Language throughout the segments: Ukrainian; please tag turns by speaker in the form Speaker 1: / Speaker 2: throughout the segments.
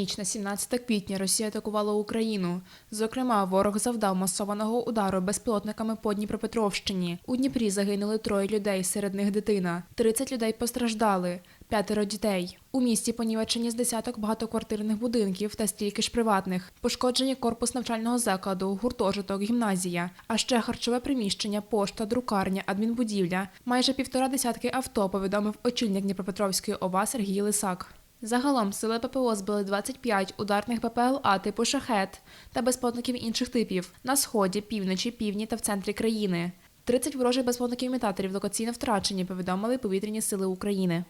Speaker 1: Ніч на 17 квітня Росія атакувала Україну. Зокрема, ворог завдав масованого удару безпілотниками по Дніпропетровщині. У Дніпрі загинули троє людей, серед них дитина. 30 людей постраждали, п'ятеро дітей. У місті понівечені з десяток багатоквартирних будинків та стільки ж приватних. Пошкоджені корпус навчального закладу, гуртожиток, гімназія, а ще харчове приміщення, пошта, друкарня, адмінбудівля. Майже півтора десятки авто, повідомив очільник Дніпропетровської ОВА Сергій Лисак. Загалом сили ППО збили 25 ударних БПЛА типу шахет та безпілотників інших типів на сході, півночі, півдні та в центрі країни. 30 ворожих безпілотників імітаторів локаційно втрачені, повідомили повітряні сили України.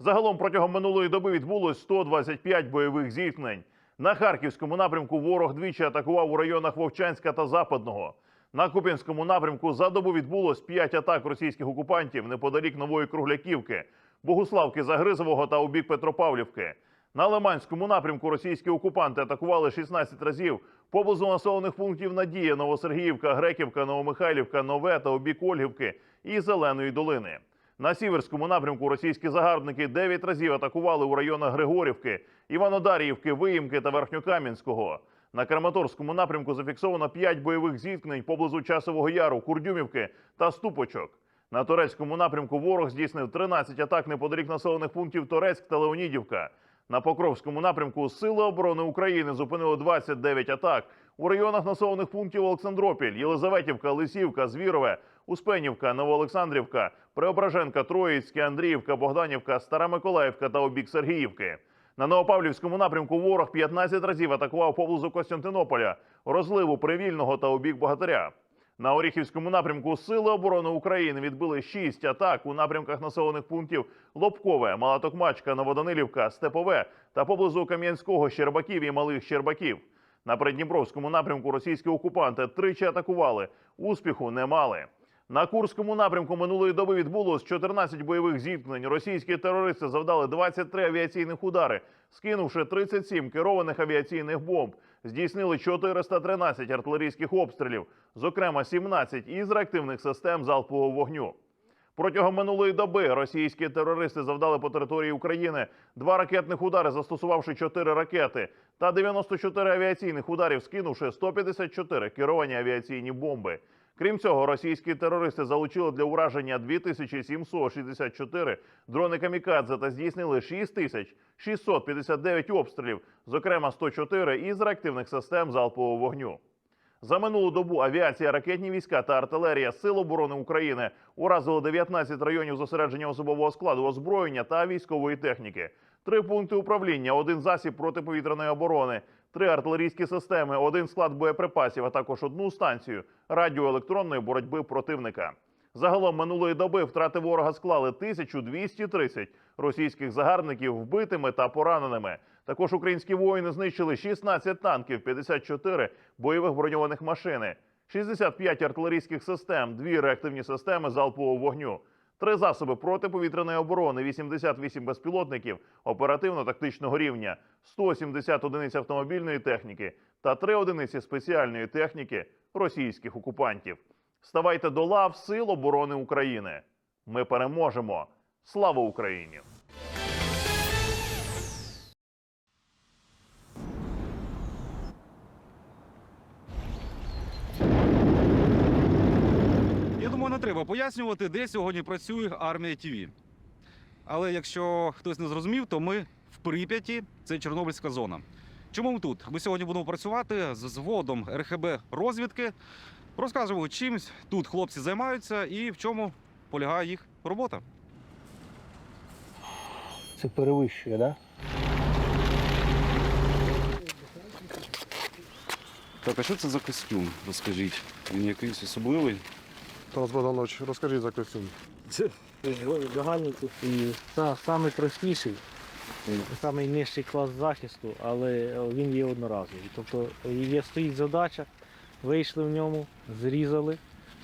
Speaker 2: Загалом протягом минулої доби відбулось 125 бойових зіткнень. На харківському напрямку ворог двічі атакував у районах Вовчанська та Западного. На Куп'янському напрямку за добу відбулось 5 атак російських окупантів неподалік Нової Кругляківки, Богуславки Загризового та у бік Петропавлівки. На Лиманському напрямку російські окупанти атакували 16 разів поблизу населених пунктів Надія, Новосергіївка, Греківка, Новомихайлівка, Нове та у бік Ольгівки і Зеленої долини. На сіверському напрямку російські загарбники 9 разів атакували у районах Григорівки, Іванодаріївки, Виїмки та Верхньокам'янського. На Краматорському напрямку зафіксовано 5 бойових зіткнень поблизу Часового Яру, Курдюмівки та Ступочок. На турецькому напрямку ворог здійснив 13 атак неподалік населених пунктів Торецьк та Леонідівка. На Покровському напрямку Сили оборони України зупинили 29 атак у районах населених пунктів Олександропіль, Єлизаветівка, Лисівка, Звірове, Успенівка, Новоолександрівка, Преображенка, Троїцьке, Андріївка, Богданівка, Стара Миколаївка та обік Сергіївки. На Новопавлівському напрямку ворог 15 разів атакував поблизу Костянтинополя, розливу Привільного та обік Богатиря. На Оріхівському напрямку Сили оборони України відбили 6 атак у напрямках населених пунктів Лобкове, Малатокмачка, Новоданилівка, Степове та поблизу Кам'янського, Щербаків і Малих Щербаків. На Придніпровському напрямку російські окупанти тричі атакували, успіху не мали. На Курському напрямку минулої доби відбулось 14 бойових зіткнень. Російські терористи завдали 23 авіаційних удари, скинувши 37 керованих авіаційних бомб. Здійснили 413 артилерійських обстрілів, зокрема 17 із реактивних систем залпового вогню. Протягом минулої доби російські терористи завдали по території України два ракетних удари, застосувавши чотири ракети, та 94 авіаційних ударів, скинувши 154 керовані авіаційні бомби. Крім цього, російські терористи залучили для ураження 2764 дрони камікадзе та здійснили 6659 обстрілів, зокрема 104 із реактивних систем залпового вогню. За минулу добу авіація, ракетні війська та артилерія Сил оборони України уразили 19 районів зосередження особового складу, озброєння та військової техніки, три пункти управління, один засіб протиповітряної оборони, три артилерійські системи, один склад боєприпасів, а також одну станцію радіоелектронної боротьби противника. Загалом минулої доби втрати ворога склали 1230 російських загарбників вбитими та пораненими. Також українські воїни знищили 16 танків, 54 бойових броньованих машини, 65 артилерійських систем, дві реактивні системи залпового вогню, три засоби протиповітряної оборони, 88 безпілотників оперативно-тактичного рівня, 170 одиниць автомобільної техніки та три одиниці спеціальної техніки російських окупантів. Ставайте до лав Сил оборони України. Ми переможемо. Слава Україні!
Speaker 3: Треба пояснювати, де сьогодні працює армія ТВ. Але якщо хтось не зрозумів, то ми в Прип'яті, це Чорнобильська зона. Чому ми тут? Ми сьогодні будемо працювати з зводом РХБ розвідки. Розкажемо, чим тут хлопці займаються і в чому полягає їх робота.
Speaker 4: Це перевищує, так? Да?
Speaker 3: Так, а що це за костюм? Розкажіть. Він якийсь особливий.
Speaker 5: Тарас Богданович, розкажіть за костюм.
Speaker 4: Це загальний і та, самий простіший, самий нижчий клас захисту, але він є одноразовий. Тобто є стоїть задача, вийшли в ньому, зрізали,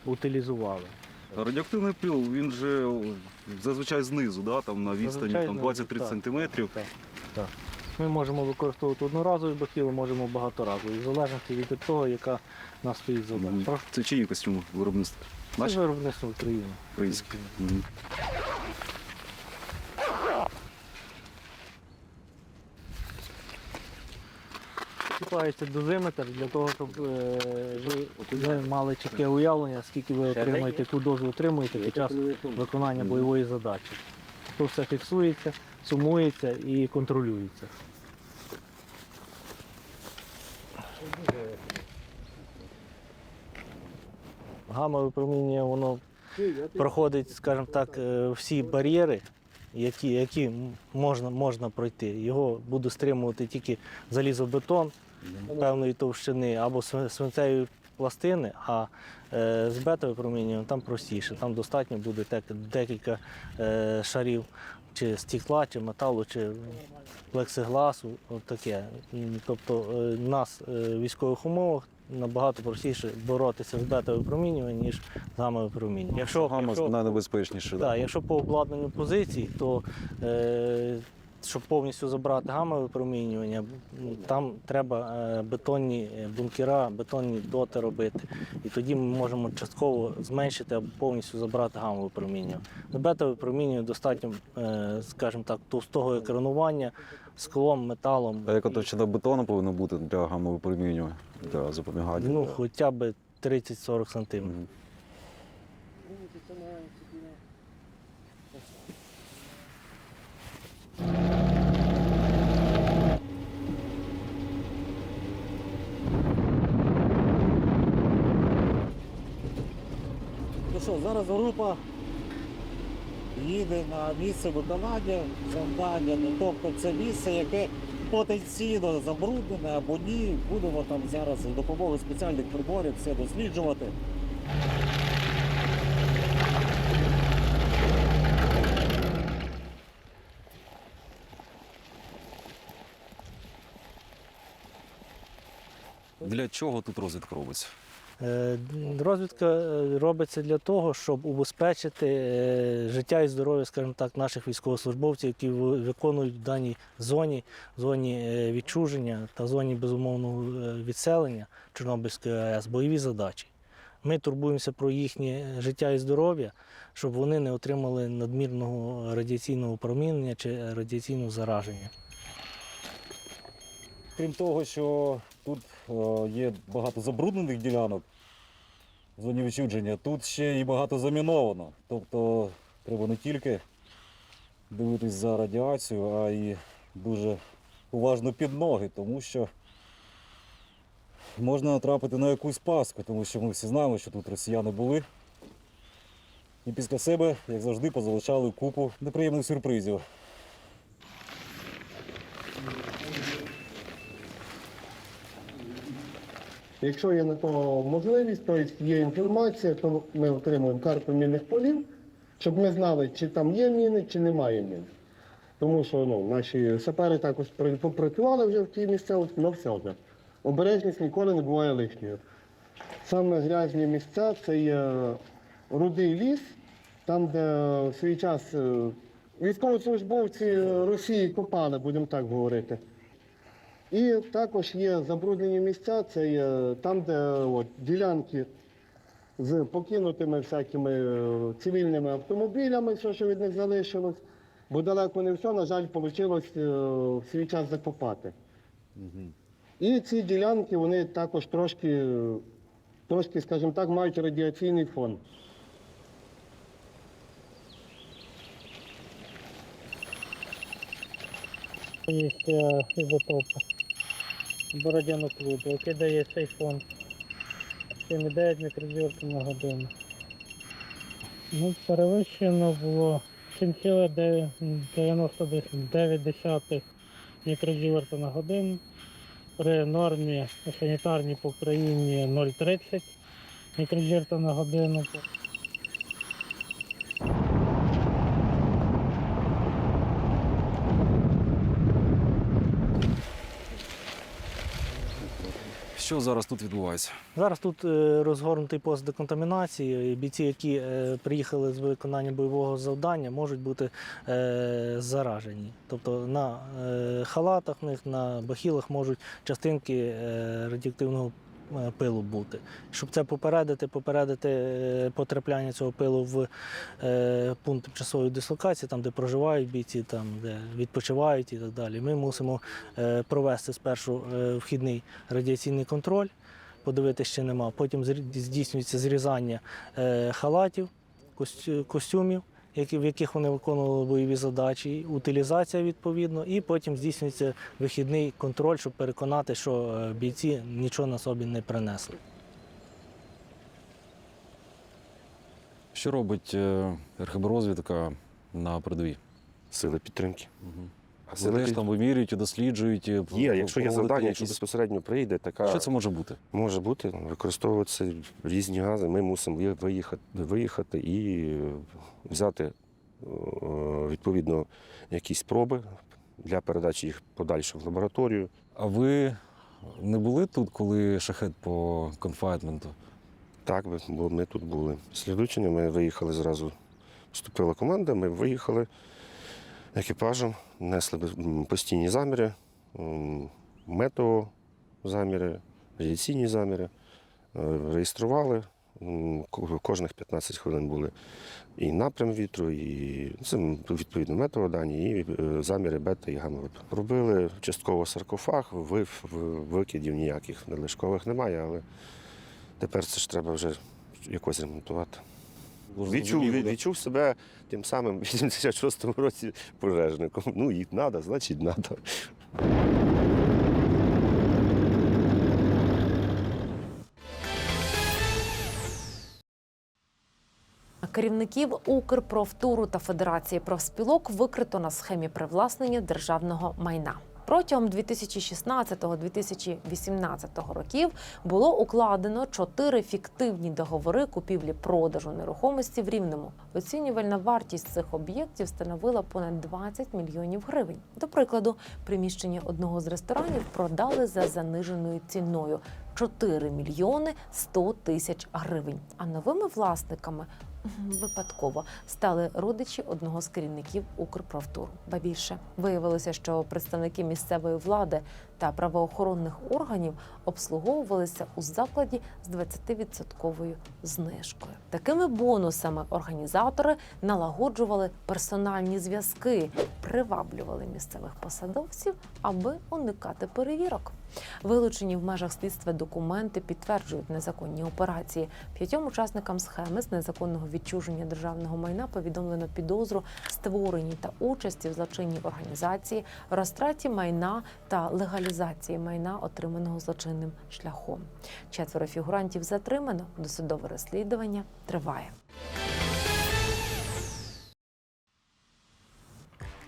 Speaker 4: утилізували.
Speaker 3: Радіоактивний пил, він же зазвичай знизу, да? там на відстані там, 20-30
Speaker 4: так,
Speaker 3: сантиметрів.
Speaker 4: Так, так. Ми можемо використовувати одноразові бахіли, можемо багаторазові, в залежності від того, яка нас стоїть задача.
Speaker 3: Це чиї костюми виробництва?
Speaker 4: Це виробництво України.
Speaker 3: Українські. Мгм.
Speaker 4: чіпається дозиметр для того, щоб е, ви, ви мали чітке уявлення, скільки ви отримуєте, яку дозу отримуєте під час виконання бойової задачі. То все фіксується, сумується і контролюється. Гамма випромінює, воно проходить, скажімо так, е, всі бар'єри, які, які можна, можна пройти. Його буде стримувати тільки залізобетон певної товщини або свинцеві пластини, а е, з бета-випромінюванням там простіше. Там достатньо буде декілька е, шарів чи стекла, чи металу, чи плексигласу. Таке. Тобто нас в військових умовах набагато простіше боротися з бета-випромінюванням, ніж з гамма-випромінюванням. Якщо,
Speaker 6: Гамма
Speaker 4: якщо-
Speaker 6: найнебезпечніше.
Speaker 4: так, якщо по обладнанню позицій, то е, щоб повністю забрати гамове випромінювання, там треба е, бетонні е, бункера, бетонні доти робити. І тоді ми можемо частково зменшити або повністю забрати гамове випромінювання. Бета випромінювання достатньо, е, скажімо так, товстого екранування склом, металом.
Speaker 6: А яка товщина бетону повинна бути для гамовипромінювання, для запобігання?
Speaker 4: Ну, хоча б 30-40 сантиметрів.
Speaker 6: Мгм.
Speaker 7: Ну що, зараз група їде на місце виконання завдання. Ну, тобто це місце, яке потенційно забруднене або ні. Будемо там зараз за допомогою спеціальних приборів все досліджувати.
Speaker 3: Для чого тут розвідка робиться?
Speaker 4: Е, Розвідка е, робиться для того, щоб убезпечити е, життя і здоров'я, скажімо так, наших військовослужбовців, які виконують в даній зоні, зоні відчуження та зоні безумовного відселення Чорнобильської АЕС бойові задачі. Ми турбуємося про їхнє життя і здоров'я, щоб вони не отримали надмірного радіаційного промінення чи радіаційного зараження.
Speaker 7: Крім того, що тут є багато забруднених ділянок в зоні відчудження, тут ще і багато заміновано. Тобто треба не тільки дивитись за радіацію, а й дуже уважно під ноги, тому що можна натрапити на якусь паску, тому що ми всі знаємо, що тут росіяни були. І після себе, як завжди, позалишали купу неприємних сюрпризів.
Speaker 5: Якщо є на то можливість, то є інформація, то ми отримуємо карту мінних полів, щоб ми знали, чи там є міни, чи немає мін. Тому що ну, наші сапери також попрацювали вже в тій місцевості, але все одно. Обережність ніколи не буває лишньою. Саме грязні місця це є рудий ліс, там, де в свій час е, військовослужбовці Росії копали, будемо так говорити. І також є забруднені місця, це є там, де от, ділянки з покинутими всякими е, цивільними автомобілями, все, що від них залишилось. Бо далеко не все, на жаль, вийшло в свій час закопати. І ці ділянки вони також трошки, е, трошки, скажімо так, мають радіаційний фон.
Speaker 4: Є ізотопи Бородяну клубу, який дає цей фон 7,9 мікродіортів на годину. Ну, перевищено було 7,99 мікродіорта на годину. При нормі санітарній по Україні 0,30 мікродіорта на годину.
Speaker 3: Що зараз тут відбувається?
Speaker 4: Зараз тут е, розгорнутий пост деконтамінації. Бійці, які е, приїхали з виконання бойового завдання, можуть бути е, заражені. Тобто на халатах них, на бахілах можуть частинки радіоактивного пилу бути. Щоб це попередити, попередити е, потрапляння цього пилу в е, пункт тимчасової дислокації, там, де проживають бійці, там, де відпочивають і так далі. Ми мусимо е, провести спершу е, вхідний радіаційний контроль, подивитися, чи нема. Потім здійснюється зрізання е, халатів, костюмів, в яких вони виконували бойові задачі, утилізація відповідно, і потім здійснюється вихідний контроль, щоб переконати, що е, бійці нічого на собі не принесли.
Speaker 6: Що робить архіборозвідка на передовій?
Speaker 8: сили підтримки.
Speaker 6: Угу. Теж
Speaker 8: під...
Speaker 6: там вимірюють, досліджують.
Speaker 8: є, якщо є завдання, якщо безпосередньо прийде, така
Speaker 6: Що це може бути?
Speaker 8: може бути, використовуватися різні гази. Ми мусимо виїхати, виїхати і е, взяти е, відповідно якісь проби для передачі їх подальше в лабораторію.
Speaker 6: А ви не були тут, коли шахет по конфайтменту?
Speaker 8: Так, бо ми тут були. Слідучення ми виїхали зразу. Вступила команда, ми виїхали екіпажем, несли постійні заміри, метеозаміри, радіаційні заміри, е, реєстрували. Кожних 15 хвилин були і напрям вітру, і це відповідно метеодані, і е, заміри бета і гамма. Робили частково саркофаг, викидів ніяких надлишкових немає, але тепер це ж треба вже якось ремонтувати. Відчув, від- відчув себе тим самим в 86-му році пожежником. Ну, їх треба, значить, треба.
Speaker 9: Керівників Укрпрофтуру та Федерації профспілок викрито на схемі привласнення державного майна. Протягом 2016-2018 років було укладено чотири фіктивні договори купівлі-продажу нерухомості в Рівному. Оцінювальна вартість цих об'єктів становила понад 20 мільйонів гривень. До прикладу, приміщення одного з ресторанів продали за заниженою ціною 4 мільйони 100 тисяч гривень. А новими власниками Випадково стали родичі одного з керівників Укрпрофтуру. Ба більше виявилося, що представники місцевої влади та правоохоронних органів обслуговувалися у закладі з 20-відсотковою знижкою. Такими бонусами організатори налагоджували персональні зв'язки, приваблювали місцевих посадовців, аби уникати перевірок. Вилучені в межах слідства документи підтверджують незаконні операції. П'ятьом учасникам схеми з незаконного відчуження державного майна повідомлено підозру створенні та участі в злочинній організації, розтраті майна та легалізації майна, отриманого злочинним шляхом. Четверо фігурантів затримано. Досудове розслідування триває.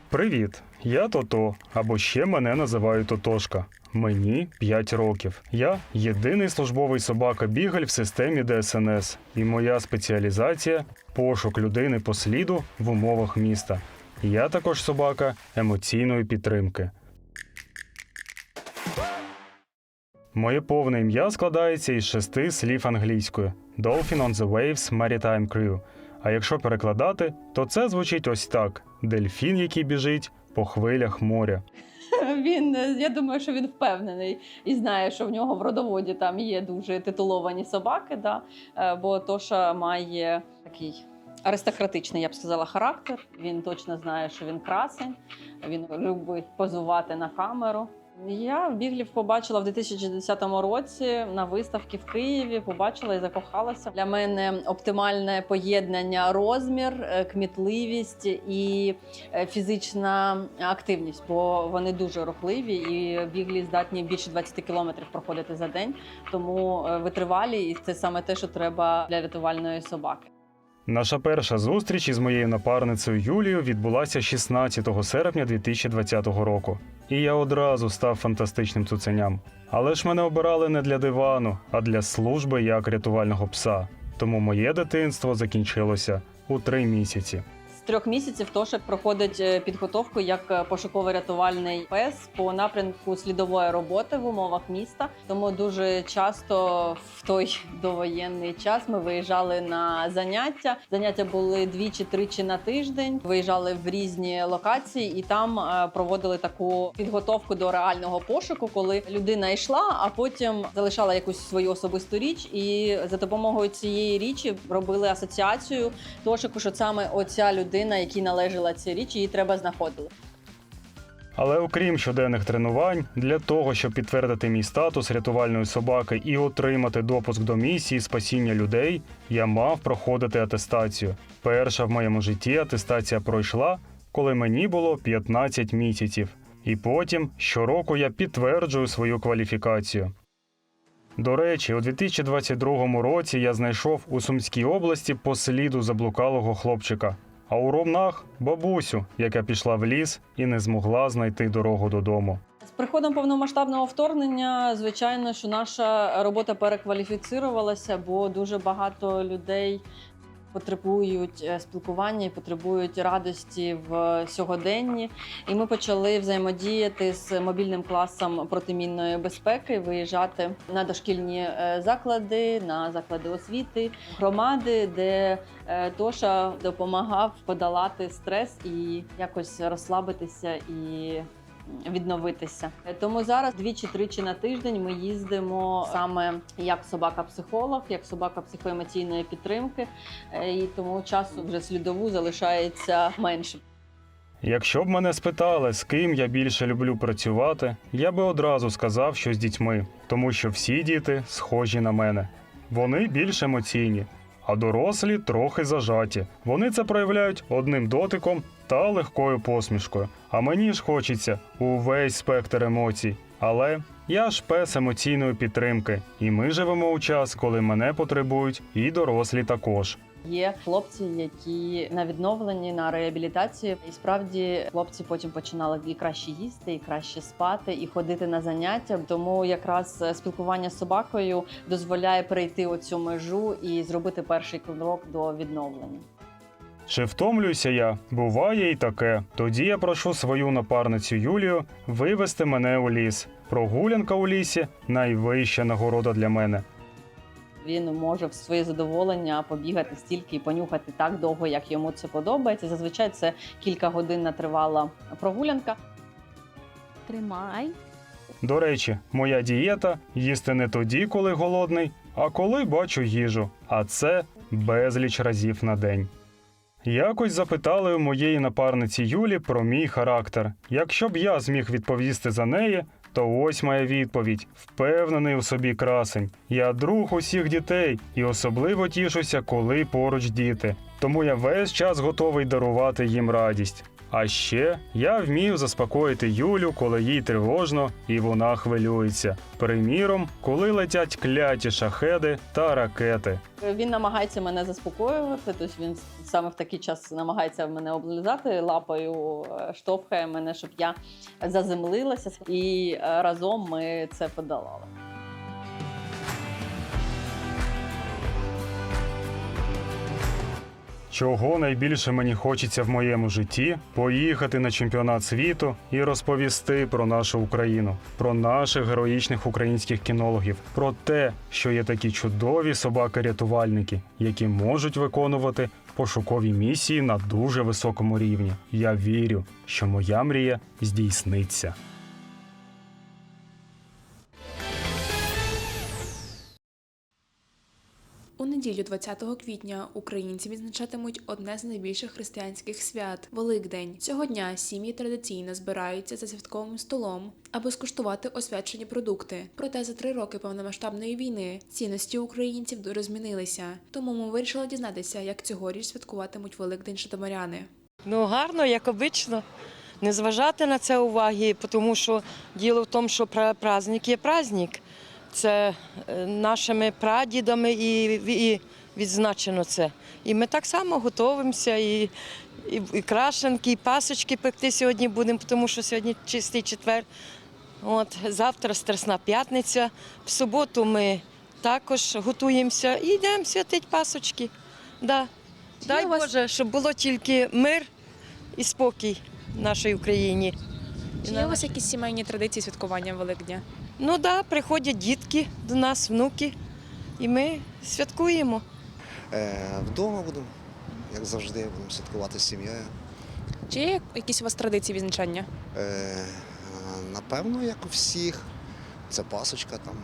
Speaker 10: Привіт, я Тото, або ще мене називають Тотошка. Мені 5 років. Я єдиний службовий собака Бігаль в системі ДСНС, і моя спеціалізація пошук людини по сліду в умовах міста. Я також собака емоційної підтримки. Моє повне ім'я складається із шести слів англійською: Dolphin on the Waves Maritime Crew. А якщо перекладати, то це звучить ось так: дельфін, який біжить по хвилях моря.
Speaker 11: Він, е, я думаю, що він впевнений і знає, що в нього в родоводі там є дуже титуловані собаки. Да? Е, Бо Тоша має такий аристократичний, я б сказала, характер. Він точно знає, що він красень, він любить позувати на камеру. Я біглів побачила в 2010 році на виставці в Києві. Побачила і закохалася. Для мене оптимальне поєднання розмір, е, кмітливість і е, фізична активність, бо вони дуже рухливі і біглі здатні більше 20 кілометрів проходити за день. Тому е, витривалі, і це саме те, що треба для рятувальної собаки.
Speaker 10: Наша перша зустріч із моєю напарницею Юлією відбулася 16 серпня 2020 року. І я одразу став фантастичним цуценям. Але ж мене обирали не для дивану, а для служби як рятувального пса. Тому моє дитинство закінчилося у три місяці.
Speaker 11: Трьох місяців Тошик проходить е, підготовку як е, пошуково-рятувальний пес по напрямку слідової роботи в умовах міста. Тому дуже часто в той довоєнний час ми виїжджали на заняття. Заняття були двічі-тричі на тиждень. Виїжджали в різні локації і там е, проводили таку підготовку до реального пошуку, коли людина йшла, а потім залишала якусь свою особисту річ, і за допомогою цієї річі робили асоціацію Тошику, що саме оця людина, якій належала ця річ, її треба знаходити.
Speaker 10: Але окрім щоденних тренувань, для того, щоб підтвердити мій статус рятувальної собаки і отримати допуск до місії спасіння людей, я мав проходити атестацію. Перша в моєму житті атестація пройшла, коли мені було 15 місяців. І потім щороку я підтверджую свою кваліфікацію. До речі, у 2022 році я знайшов у Сумській області по сліду заблукалого хлопчика, а у Ромнах бабусю, яка пішла в ліс і не змогла знайти дорогу додому.
Speaker 11: З приходом повномасштабного вторгнення, звичайно, що наша робота перекваліфіцирувалася, бо дуже багато людей потребують е, спілкування потребують радості в сьогоденні. І ми почали взаємодіяти з мобільним класом протимінної безпеки, виїжджати на дошкільні е, заклади, на заклади освіти, громади, де е, Тоша допомагав подолати стрес і якось розслабитися і відновитися. Тому зараз двічі-тричі на тиждень ми їздимо саме як собака-психолог, як собака психоемоційної підтримки, Е, і тому часу вже слідову залишається менше.
Speaker 10: Якщо б мене спитали, з ким я більше люблю працювати, я би одразу сказав, що з дітьми, тому що всі діти схожі на мене. Вони більш емоційні, а дорослі трохи зажаті. Вони це проявляють одним дотиком та легкою посмішкою. А мені ж хочеться увесь спектр емоцій. Але я ж пес емоційної підтримки, і ми живемо у час, коли мене потребують і дорослі також.
Speaker 11: Є хлопці, які на відновленні, на реабілітації, і справді хлопці потім починали і краще їсти, і краще спати, і ходити на заняття. Тому якраз е, спілкування з собакою дозволяє перейти оцю межу і зробити перший крок до відновлення.
Speaker 10: Чи втомлююся я? Буває і таке. Тоді я прошу свою напарницю Юлію вивести мене у ліс. Прогулянка у лісі найвища нагорода для мене.
Speaker 11: Він може в своє задоволення побігати стільки і понюхати так довго, як йому це подобається. Зазвичай це кілька годин тривала прогулянка.
Speaker 12: Тримай.
Speaker 10: До речі, моя дієта їсти не тоді, коли голодний, а коли бачу їжу. А це безліч разів на день. Якось запитали у моєї напарниці Юлі про мій характер. Якщо б я зміг відповісти за неї, то ось моя відповідь: впевнений у собі красень. Я друг усіх дітей і особливо тішуся, коли поруч діти. Тому я весь час готовий дарувати їм радість. А ще я вмію заспокоїти Юлю, коли їй тривожно і вона хвилюється. Приміром, коли летять кляті шахеди та ракети.
Speaker 11: Він намагається мене заспокоювати. Тобто він саме в такий час намагається мене облизати лапою, е, штовхає мене, щоб я заземлилася, і е, разом ми це подолали.
Speaker 10: Чого найбільше мені хочеться в моєму житті поїхати на чемпіонат світу і розповісти про нашу Україну, про наших героїчних українських кінологів, про те, що є такі чудові собаки-рятувальники, які можуть виконувати пошукові місії на дуже високому рівні. Я вірю, що моя мрія здійсниться.
Speaker 1: Неділю 20 квітня українці відзначатимуть одне з найбільших християнських свят Великдень. Цього дня сім'ї традиційно збираються за святковим столом, аби скуштувати освячені продукти. Проте за три роки повномасштабної війни цінності українців дуже змінилися. Тому ми вирішили дізнатися, як цьогоріч святкуватимуть Великдень житомиряни.
Speaker 13: Ну, гарно, як обично. Не зважати на це уваги, тому що діло в тому, що пра- праздник є праздник. Це е, нашими прадідами і, і відзначено це. І ми так само готуємося, і, і, і крашенки, і пасочки пекти сьогодні будемо, тому що сьогодні чистий четвер. От, завтра Страсна п'ятниця. В суботу ми також готуємося і йдемо святити пасочки. Да. Дай Боже, щоб було тільки мир і спокій в нашій Україні.
Speaker 1: Чи є у вас якісь сімейні традиції святкування Великдня?
Speaker 13: Ну так, да, приходять дітки до нас, внуки, і ми святкуємо.
Speaker 14: Е, вдома будемо, як завжди, будемо святкувати з сім'єю.
Speaker 1: Чи є якісь у вас традиції відзначання?
Speaker 14: Е, напевно, як у всіх. Це пасочка, там,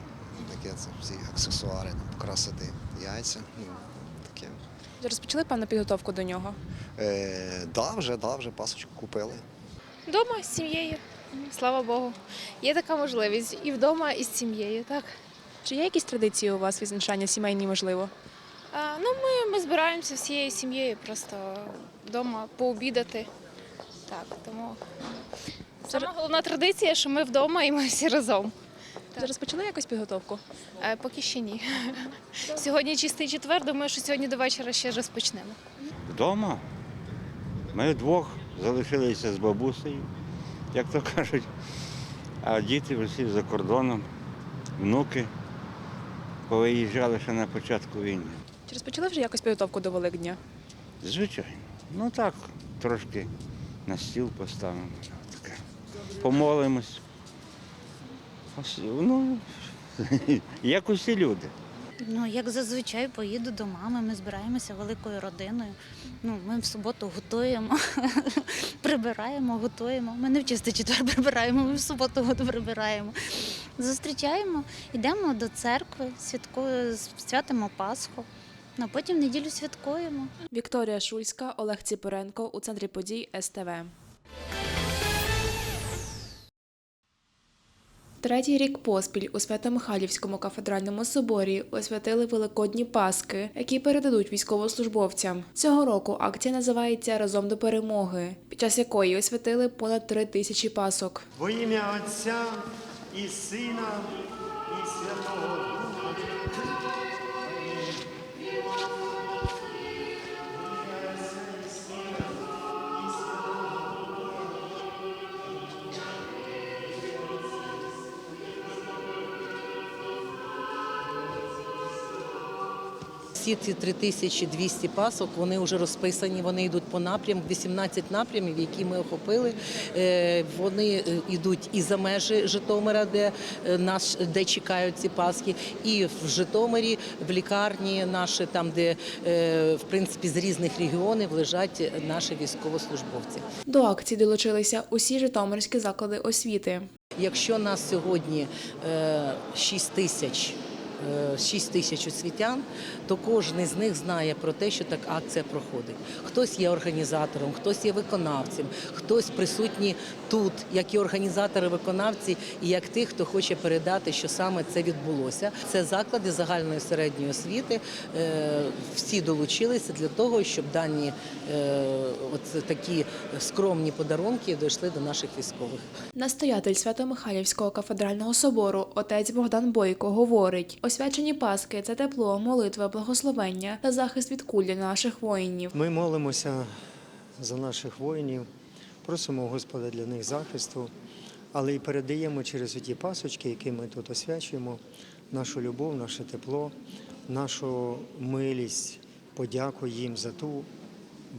Speaker 14: таке, це всі аксесуари, там, покрасити яйця. Ну, таке.
Speaker 1: Вже розпочали певну підготовку до нього?
Speaker 14: Е, да, вже, да, вже пасочку купили.
Speaker 15: Вдома з сім'єю, слава Богу. Є така можливість і вдома, і з сім'єю, так.
Speaker 1: Чи є якісь традиції у вас відзначання сімейні, можливо?
Speaker 15: А, ну, ми, ми збираємося всією сім'єю просто вдома пообідати. Так, тому сама головна традиція, що ми вдома і ми всі разом.
Speaker 1: Вже розпочали якусь підготовку?
Speaker 15: Е, поки ще ні. Сьогодні чистий четвер, думаю, що сьогодні до вечора ще розпочнемо.
Speaker 16: Вдома. Ми вдвох залишилися з бабусею, як то кажуть. А діти всі за кордоном, внуки повиїжджали ще на початку війни.
Speaker 1: Чи розпочали вже якось підготовку до Великдня?
Speaker 16: Звичайно. Ну так, трошки на стіл поставимо. Таке. Помолимось. Ну, як усі люди.
Speaker 12: Ну, як зазвичай поїду до мами, ми збираємося великою родиною. Ну, ми в суботу готуємо, прибираємо, готуємо. Ми не в чистий четвер прибираємо, ми в суботу прибираємо. Зустрічаємо, йдемо до церкви, святкуємо, святимо Пасху, а потім неділю святкуємо.
Speaker 1: Вікторія Шульська, Олег Ціпоренко у центрі подій СТВ. Третій рік поспіль у Свято-Михайлівському кафедральному соборі освятили великодні паски, які передадуть військовослужбовцям. Цього року акція називається Разом до перемоги, під час якої освятили понад три тисячі пасок.
Speaker 17: Во ім'я Отця і Сина,
Speaker 18: Всі ці 3200 пасок вони вже розписані, вони йдуть по напрям, 18 напрямів, які ми охопили. Е, Вони е, йдуть і за межі Житомира, де е, наш де чекають ці паски, і в Житомирі, в лікарні наші, там, де в принципі з різних регіонів лежать наші військовослужбовці.
Speaker 1: До акції долучилися усі житомирські заклади освіти.
Speaker 18: Якщо нас сьогодні е, 6 тисяч. Е, 6 тисяч освітян, то кожен з них знає про те, що так акція проходить. Хтось є організатором, хтось є виконавцем, хтось присутній тут, як і організатори, виконавці, і як тих, хто хоче передати, що саме це відбулося. Це заклади загальної середньої освіти. Е, Всі долучилися для того, щоб дані е, от такі скромні подарунки дійшли до наших військових.
Speaker 1: Настоятель Свято-Михайлівського кафедрального собору отець Богдан Бойко говорить: освячені паски це тепло, молитва, благословення та захист від кулі наших воїнів.
Speaker 17: Ми молимося за наших воїнів, просимо Господа для них захисту, але і передаємо через ті пасочки, які ми тут освячуємо, нашу любов, наше тепло, нашу милість, подяку їм за ту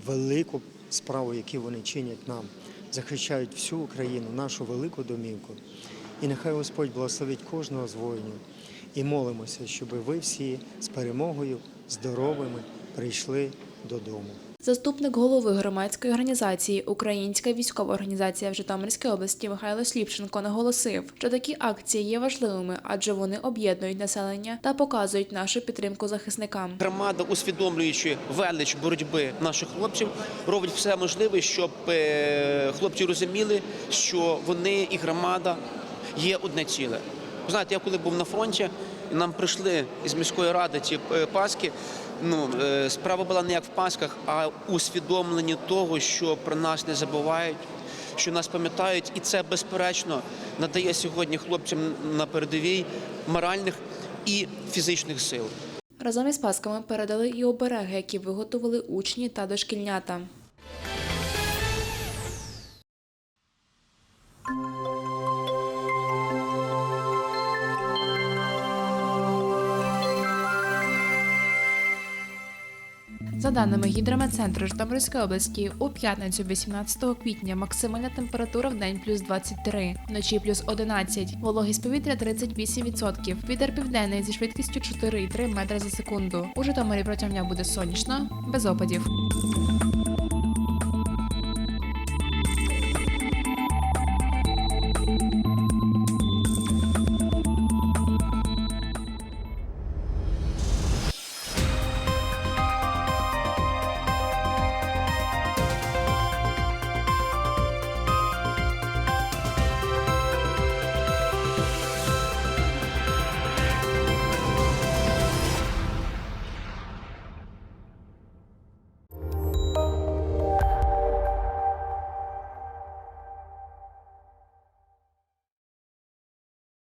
Speaker 17: велику справу, яку вони чинять нам, захищають всю Україну, нашу велику домівку. І нехай Господь благословить кожного з воїнів. І молимося, щоб ви всі з перемогою, здоровими прийшли додому.
Speaker 1: Заступник голови громадської організації Українська військова організація в Житомирській області Михайло Сліпченко наголосив, що такі акції є важливими, адже вони об'єднують населення та показують нашу підтримку захисникам.
Speaker 19: Громада, усвідомлюючи велич боротьби наших хлопців, робить все можливе, щоб е, хлопці розуміли, що вони і громада є одне ціле. Знаєте, я коли був на фронті, і нам прийшли із міської ради ці е, паски. Ну, е, справа була не як в пасках, а усвідомленні того, що про нас не забувають, що нас пам'ятають, і це безперечно надає сьогодні хлопцям на передовій моральних і фізичних сил.
Speaker 1: Разом із пасками передали і обереги, які виготовили учні та дошкільнята. За даними гідрометцентру Житомирської області, у п'ятницю 18 квітня максимальна температура в день плюс 23, вночі плюс 11, вологість повітря 38%, вітер південний зі швидкістю 4,3 метри за секунду. У Житомирі протягом дня буде сонячно, без опадів.